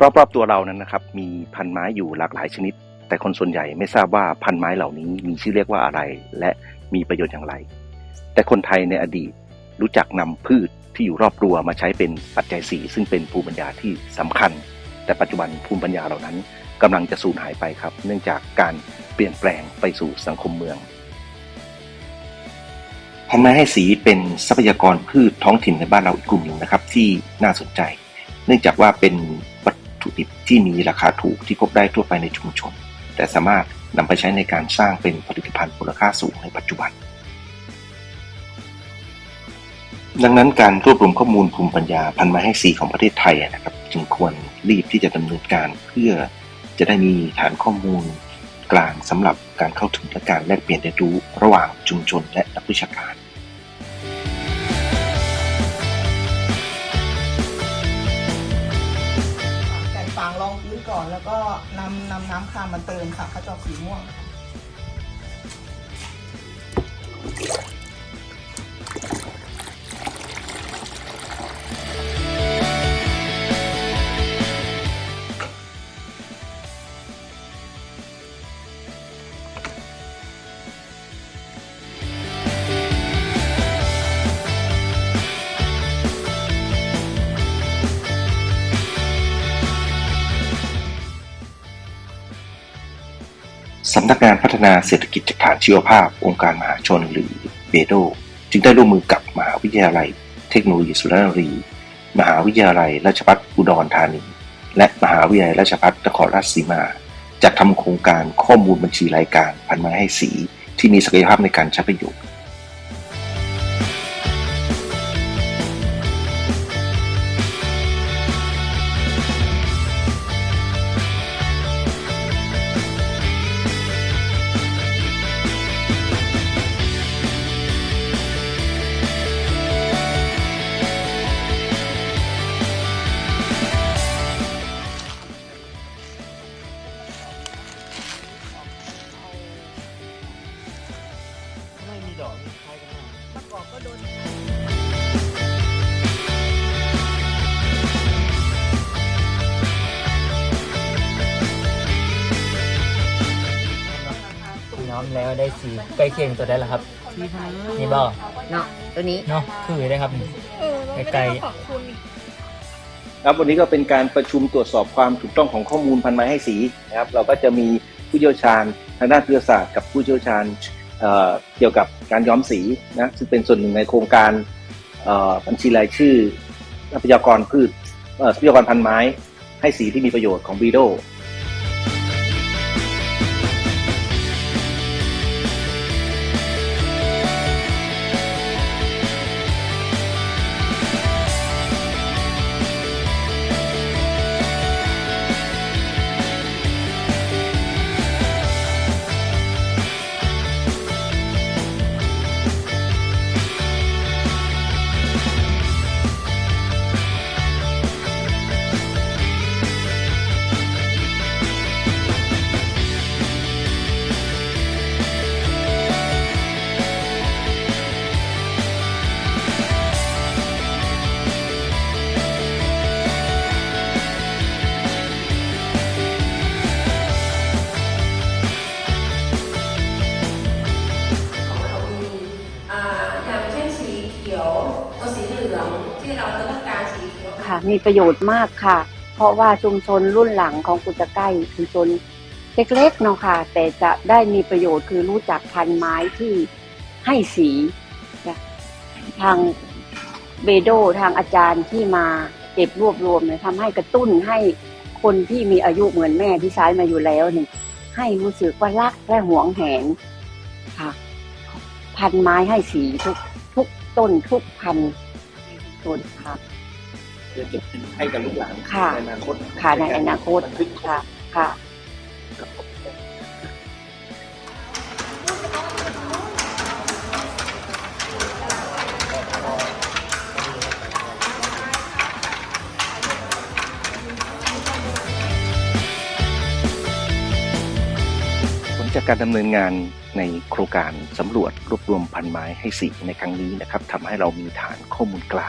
รอบๆตัวเรานั้นนะครับ มีพันไม้อยู่หลากหลายชนิด แต่คนส่วนใหญ่ไม่ทราบว่าพันไม้เหล่านี้มีชื่อเรียกว่าอะไร และมีประโยชน์อย่างไร แต่คนไทยในอดีตรู้จักนำพืชที่อยู่รอบตัวมาใช้เป็นปัจจัยสี่ซึ่งเป็นภูมิปัญญาที่สำคัญ แต่ปัจจุบันภูมิปัญญาเหล่านั้นกำลังจะสูญหายไปครับ เนื่องจากการเปลี่ยนแปลงไปสู่สังคมเมืองพันไม้ให้สีเป็นทรัพยากรพืชท้องถิ่นในบ้านเราอีกกลุ่มหนึ่งนะครับ ที่น่าสนใจ เนื่องจากว่าเป็น ถุดิบที่มีราคาถูกที่พบได้ทั่วไปในชุมชน แต่สามารถนำไปใช้ในการสร้างเป็นผลิตภัณฑ์มูลค่าสูงในปัจจุบัน ดังนั้นการรวบรวมข้อมูลภูมิปัญญาพันไม้ให้สีของประเทศไทยนะครับจึงควรรีบที่จะดำเนินการเพื่อจะได้มีฐานข้อมูลกลางสำหรับการเข้าถึงและการแลกเปลี่ยนเรียนรู้ระหว่างชุมชนและนักวิชาการ อนก่อนแล้วก็นำนำน้ำคามมาเติมค่ะข้าจออกสีม่วง สำนักงานพัฒนาเศรษฐกิจจากฐานชีวภาพ องค์การมหาชนหรือเบโด จึงได้ร่วมมือกับมหาวิทยาลัย เทคโนโลยีสุรนารี มหาวิทยาลัยราชภัฏอุดรธานี และมหาวิทยาลัยราชภัฏนครราชสีมา จัดทำโครงการข้อมูลบัญชีรายการพันไม้ให้สี ที่มีศักยภาพในการใช้ประโยชน์ อมแล้วได้สีใกล้เคียงตัวได้แล้วครับ นี่บ่เนาะตัวนี้เนาะคือได้ครับไกลครับวันนี้ก็เป็นการประชุมตรวจสอบความถูกต้องของข้อมูลพันไม้ให้สีนะครับ เราก็จะมีผู้เชี่ยวชาญทางด้านวิทยาศาสตร์กับผู้เชี่ยวชาญเอ่อเกี่ยวกับการย้อมสีนะซึ่งเป็นส่วนหนึ่งในโครงการเอ่อบัญชีรายชื่อทรัพยากรพืชเอ่อทรัพยากรพันไม้ ให้สีที่มีประโยชน์ของบีโด ค่ะ มีประโยชน์มากค่ะ เพราะว่าชุมชนรุ่นหลังของกุจใกล้ชุมชนเล็กๆเนาะค่ะ แต่จะได้มีประโยชน์คือรู้จักพันไม้ที่ให้สีทางเบโดทางอาจารย์ที่มาเก็บรวบรวมเนี่ยทำให้กระตุ้นให้คนที่มีอายุเหมือนแม่ที่ใช้มาอยู่แล้วเนี่ยให้รู้สึกว่ารักและหวงแหนค่ะ พันไม้ให้สีทุกทุกต้นทุกพันต้นค่ะ พื่อเก็บให้กับลูกหลานค่ะ ในอนาคตค่ะในอนาคตบันทึกค่ะค่ะ ผลจากการดำเนินงานในโครงการสำรวจรวบรวมพันไม้ให้สีในครั้งนี้นะครับทำให้เรามีฐานข้อมูลกลาง